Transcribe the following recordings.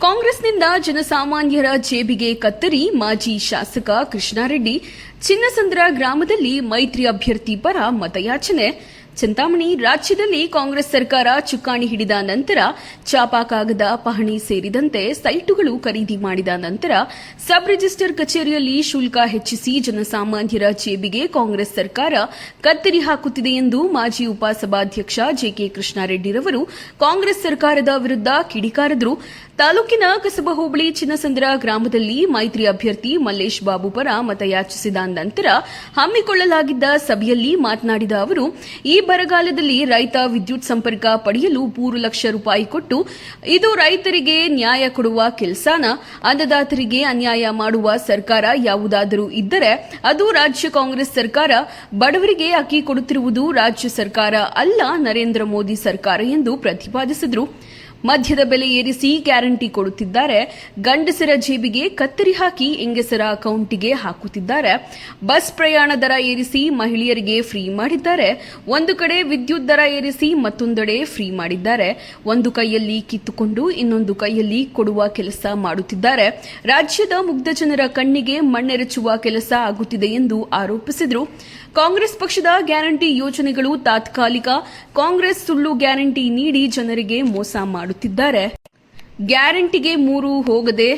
ಕಾಂಗ್ರೆಸ್ನಿಂದ ಜನಸಾಮಾನ್ಯರ ಜೇಬಿಗೆ ಕತ್ತರಿ ಮಾಜಿ ಶಾಸಕ ಕೃಷ್ಣಾರೆಡ್ಡಿ ಚಿನ್ನಸಂದ್ರ ಗ್ರಾಮದಲ್ಲಿ ಮೈತ್ರಿ ಅಭ್ಯರ್ಥಿ ಪರ ಮತಯಾಚನೆ. ಚಿಂತಾಮಣಿ ರಾಜ್ಯದಲ್ಲಿ ಕಾಂಗ್ರೆಸ್ ಸರ್ಕಾರ ಚುಕ್ಕಾಣಿ ಹಿಡಿದ ನಂತರ ಚಾಪಾಕಾಗದ ಪಹಣಿ ಸೇರಿದಂತೆ ಸೈಟುಗಳು ಖರೀದಿ ಮಾಡಿದ ನಂತರ ಸಬ್ ರಿಜಿಸ್ಟರ್ ಕಚೇರಿಯಲ್ಲಿ ಶುಲ್ಕ ಹೆಚ್ಚಿಸಿ ಜನಸಾಮಾನ್ಯರ ಜೇಬಿಗೆ ಕಾಂಗ್ರೆಸ್ ಸರ್ಕಾರ ಕತ್ತರಿ ಹಾಕುತ್ತಿದೆ ಎಂದು ಮಾಜಿ ಉಪಸಭಾಧ್ಯಕ್ಷ ಜೆಕೆ ಕೃಷ್ಣಾರೆಡ್ಡಿರವರು ಕಾಂಗ್ರೆಸ್ ಸರ್ಕಾರದ ವಿರುದ್ಧ ಕಿಡಿಕಾರದರು. ತಾಲೂಕಿನ ಕಸಬ ಹೋಬಳಿ ಚಿನ್ನಸಂದ್ರ ಗ್ರಾಮದಲ್ಲಿ ಮೈತ್ರಿ ಅಭ್ಯರ್ಥಿ ಮಲ್ಲೇಶ್ ಬಾಬು ಪರ ಮತಯಾಚಿಸಿದ ನಂತರ ಹಮ್ಮಿಕೊಳ್ಳಲಾಗಿದ್ದ ಸಭೆಯಲ್ಲಿ ಮಾತನಾಡಿದ ಅವರು, ಈ ಬರಗಾಲದಲ್ಲಿ ರೈತ ವಿದ್ಯುತ್ ಸಂಪರ್ಕ ಪಡೆಯಲು ಮೂರು ಲಕ್ಷ ರೂಪಾಯಿ ಕೊಟ್ಟು ಇದು ರೈತರಿಗೆ ನ್ಯಾಯ ಕೊಡುವ ಕೆಲಸನ, ಅನ್ನದಾತರಿಗೆ ಅನ್ಯಾಯ ಮಾಡುವ ಸರ್ಕಾರ ಯಾವುದಾದರೂ ಇದ್ದರೆ ಅದು ರಾಜ್ಯ ಕಾಂಗ್ರೆಸ್ ಸರ್ಕಾರ, ಬಡವರಿಗೆ ಅಕ್ಕಿ ಕೊಡುತ್ತಿರುವುದು ರಾಜ್ಯ ಸರ್ಕಾರ ಅಲ್ಲ ನರೇಂದ್ರ ಮೋದಿ ಸರ್ಕಾರ ಎಂದು ಪ್ರತಿಪಾದಿಸಿದರು. ಮದ್ಯದ ಬೆಲೆ ಏರಿಸಿ ಗ್ಯಾರಂಟಿ ಕೊಡುತ್ತಿದ್ದಾರೆ. ಗಂಡಸರ ಜೇಬಿಗೆ ಕತ್ತರಿ ಹಾಕಿ ಹೆಂಗಸರ ಅಕೌಂಟಿಗೆ ಹಾಕುತ್ತಿದ್ದಾರೆ. ಬಸ್ ಪ್ರಯಾಣ ದರ ಏರಿಸಿ ಮಹಿಳೆಯರಿಗೆ ಫ್ರೀ ಮಾಡಿದ್ದಾರೆ. ಒಂದು ಕಡೆ ವಿದ್ಯುತ್ ದರ ಏರಿಸಿ ಮತ್ತೊಂದೆಡೆ ಫ್ರೀ ಮಾಡಿದ್ದಾರೆ. ಒಂದು ಕೈಯಲ್ಲಿ ಕಿತ್ತುಕೊಂಡು ಇನ್ನೊಂದು ಕೈಯಲ್ಲಿ ಕೊಡುವ ಕೆಲಸ ಮಾಡುತ್ತಿದ್ದಾರೆ. ರಾಜ್ಯದ ಮುಗ್ಧ ಜನರ ಕಣ್ಣಿಗೆ ಮಣ್ಣೆರಚುವ ಕೆಲಸ ಆಗುತ್ತಿದೆ ಎಂದು ಆರೋಪಿಸಿದರು. ಕಾಂಗ್ರೆಸ್ ಪಕ್ಷದ ಗ್ಯಾರಂಟಿ ಯೋಜನೆಗಳು ತಾತ್ಕಾಲಿಕ. ಕಾಂಗ್ರೆಸ್ ಸುಳ್ಳು ಗ್ಯಾರಂಟಿ ನೀಡಿ ಜನರಿಗೆ ಮೋಸ ಮಾಡುತ್ತಿದ್ದಾರೆ. ಗ್ಯಾರಂಟಿಗೆ ಮೂರು ಹೋಗದೆ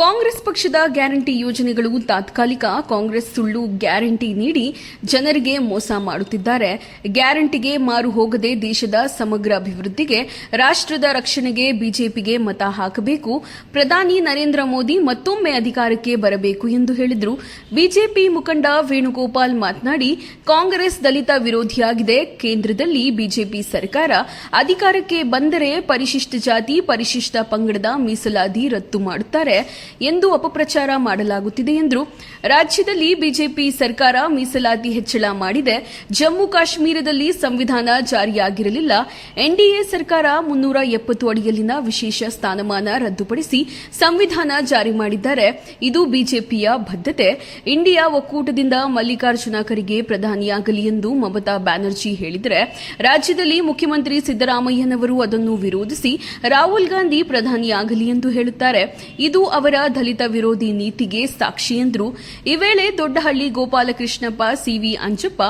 ಕಾಂಗ್ರೆಸ್ ಪಕ್ಷದ ಗ್ಯಾರಂಟಿ ಯೋಜನೆಗಳು ತಾತ್ಕಾಲಿಕ. ಕಾಂಗ್ರೆಸ್ ಸುಳ್ಳು ಗ್ಯಾರಂಟಿ ನೀಡಿ ಜನರಿಗೆ ಮೋಸ ಮಾಡುತ್ತಿದ್ದಾರೆ. ಗ್ಯಾರಂಟಿಗೆ ಮಾರು ಹೋಗದೆ ದೇಶದ ಸಮಗ್ರ ಅಭಿವೃದ್ಧಿಗೆ, ರಾಷ್ಟ್ರದ ರಕ್ಷಣೆಗೆ ಬಿಜೆಪಿಗೆ ಮತ ಹಾಕಬೇಕು. ಪ್ರಧಾನಿ ನರೇಂದ್ರ ಮೋದಿ ಮತ್ತೊಮ್ಮೆ ಅಧಿಕಾರಕ್ಕೆ ಬರಬೇಕು ಎಂದು ಹೇಳಿದರು. ಬಿಜೆಪಿ ಮುಖಂಡ ವೇಣುಗೋಪಾಲ್ ಮಾತನಾಡಿ, ಕಾಂಗ್ರೆಸ್ ದಲಿತ ವಿರೋಧಿಯಾಗಿದೆ. ಕೇಂದ್ರದಲ್ಲಿ ಬಿಜೆಪಿ ಸರ್ಕಾರ ಅಧಿಕಾರಕ್ಕೆ ಬಂದರೆ ಪರಿಶಿಷ್ಟ ಜಾತಿ, ಪರಿಶಿಷ್ಟ ಪಂಗಡದ ಮೀಸಲಾತಿ ರದ್ದು ಮಾಡುತ್ತಾರೆ. ಎಂದು ಅಪಪ್ರಚಾರ ಮಾಡಲಾಗುತ್ತಿದೆ ಎಂದರು. ರಾಜ್ಯದಲ್ಲಿ ಬಿಜೆಪಿ ಸರ್ಕಾರ ಮೀಸಲಾತಿ ಹೆಚ್ಚಳ ಮಾಡಿದೆ. ಜಮ್ಮು ಕಾಶ್ಮೀರದಲ್ಲಿ ಸಂವಿಧಾನ ಜಾರಿಯಾಗಿರಲಿಲ್ಲ. ಎನ್ಡಿಎ ಸರ್ಕಾರ ಮುನ್ನೂರ ಎಪ್ಪತ್ತು ಅಡಿಯಲ್ಲಿನ ವಿಶೇಷ ಸ್ಥಾನಮಾನ ರದ್ದುಪಡಿಸಿ ಸಂವಿಧಾನ ಜಾರಿ ಮಾಡಿದ್ದಾರೆ. ಇದು ಬಿಜೆಪಿಯ ಬದ್ಧತೆ. ಇಂಡಿಯಾ ಒಕ್ಕೂಟದಿಂದ ಮಲ್ಲಿಕಾರ್ಜುನ ಖರ್ಗೆ ಪ್ರಧಾನಿಯಾಗಲಿ ಎಂದು ಮಮತಾ ಬ್ಯಾನರ್ಜಿ ಹೇಳಿದರೆ, ರಾಜ್ಯದಲ್ಲಿ ಮುಖ್ಯಮಂತ್ರಿ ಸಿದ್ದರಾಮಯ್ಯನವರು ಅದನ್ನು ವಿರೋಧಿಸಿ ರಾಹುಲ್ ಗಾಂಧಿ ಪ್ರಧಾನಿಯಾಗಲಿ ಎಂದು ಹೇಳುತ್ತಾರೆ. ಇದು ಅವರ ದಲಿತ ವಿರೋಧಿ ನೀತಿಗೆ ಸಾಕ್ಷಿ ಎಂದರು. ಈ ವೇಳೆ Doddahalli Gopalakrishnappa, C V Anjappa,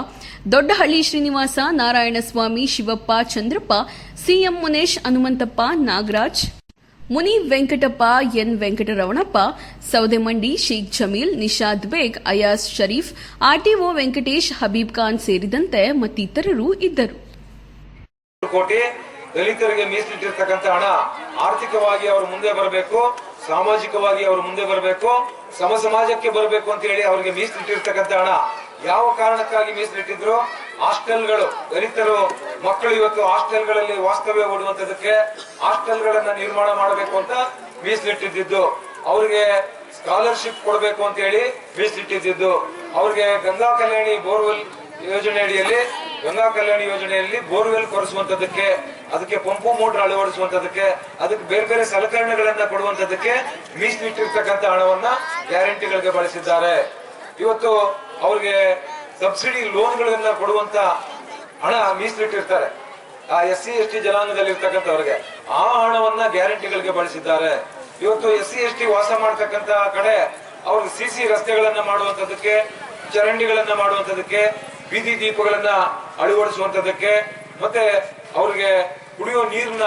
Doddahalli Srinivasa Narayanaswamy Shivappa, Chandrappa, C M Munesh, Hanumanthappa, Nagaraj, Muni Venkatappa, N Venkataramanappa ಸೌದೆಮಂಡಿ, Sheikh Jameel, Nishad Baig Ayaz Sharif, R T O Venkatesh, Habib Khan ಸೇರಿದಂತೆ ಮತ್ತಿತರರು ಇದ್ದರು. ದಲಿತರಿಗೆ ಮೀಸಲಿಟ್ಟಿರ್ತಕ್ಕಂಥ ಹಣ ಆರ್ಥಿಕವಾಗಿ ಅವರು ಮುಂದೆ ಬರಬೇಕು. ಸಾಮಾಜಿಕವಾಗಿ ಅವರು ಮುಂದೆ ಬರಬೇಕು, ಸಮ ಸಮಾಜಕ್ಕೆ ಬರಬೇಕು ಅಂತ ಹೇಳಿ ಅವರಿಗೆ ಮೀಸಲಿಟ್ಟಿರ್ತಕ್ಕಂಥ ಹಣ. ಯಾವ ಕಾರಣಕ್ಕಾಗಿ ಮೀಸಲಿಟ್ಟಿದ್ರು ಹಾಸ್ಟೆಲ್ಗಳು, ದಲಿತರು, ಮಕ್ಕಳು ಇವತ್ತು ಹಾಸ್ಟೆಲ್ಗಳಲ್ಲಿ ವಾಸ್ತವ್ಯ ಓಡುವಂತದಕ್ಕೆ ಹಾಸ್ಟೆಲ್ಗಳನ್ನ ನಿರ್ಮಾಣ ಮಾಡಬೇಕು ಅಂತ ಮೀಸಲಿಟ್ಟಿದ್ದು ಅವರಿಗೆ ಸ್ಕಾಲರ್ಶಿಪ್ ಕೊಡಬೇಕು ಅಂತ ಹೇಳಿ ಮೀಸಲಿಟ್ಟಿದ್ದು ಅವ್ರಿಗೆ ಗಂಗಾ ಕಲ್ಯಾಣಿ ಬೋರ್ವೆಲ್ ಯೋಜನೆ ಅಡಿಯಲ್ಲಿ ಗಂಗಾ ಕಲ್ಯಾಣ ಯೋಜನೆಯಲ್ಲಿ ಬೋರ್ವೆಲ್ ಕೊರೆಸುವಂತದಕ್ಕೆ ಅದಕ್ಕೆ ಪಂಪು ಮೋಟರ್ ಅಳವಡಿಸುವಂತದಕ್ಕೆ ಅದಕ್ಕೆ ಬೇರೆ ಬೇರೆ ಸಲಕರಣೆಗಳನ್ನ ಕೊಡುವಂತದಕ್ಕೆ ಮೀಸಲಿಟ್ಟಿರ್ತಕ್ಕಂಥ ಹಣವನ್ನ ಗ್ಯಾರಂಟಿಗಳಿಗೆ ಬಳಸಿದ್ದಾರೆ. ಇವತ್ತು ಅವ್ರಿಗೆ ಸಬ್ಸಿಡಿ ಲೋನ್ಗಳನ್ನ ಕೊಡುವಂತ ಹಣ ಮೀಸಲಿಟ್ಟಿರ್ತಾರೆ ಆ ಎಸ್ ಸಿ ಎಸ್ ಟಿ ಜನಾಂಗದಲ್ಲಿ ಇರ್ತಕ್ಕಂಥವ್ರಿಗೆ ಆ ಹಣವನ್ನ ಗ್ಯಾರಂಟಿಗಳಿಗೆ ಬಳಸಿದ್ದಾರೆ. ಇವತ್ತು ಎಸ್ ಸಿ ಎಸ್ ಟಿ ವಾಸ ಮಾಡ್ತಕ್ಕಂತ ಕಡೆ ಅವ್ರಿಗೆ ಸಿ ಸಿ ರಸ್ತೆಗಳನ್ನ ಮಾಡುವಂತದಕ್ಕೆ ಚರಂಡಿಗಳನ್ನ ಮಾಡುವಂತದಕ್ಕೆ ಬೀದಿ ದೀಪಗಳನ್ನ ಅಳವಡಿಸುವಂತದಕ್ಕೆ ಮತ್ತೆ ಅವ್ರಿಗೆ ಕುಡಿಯೋ ನೀರಿನ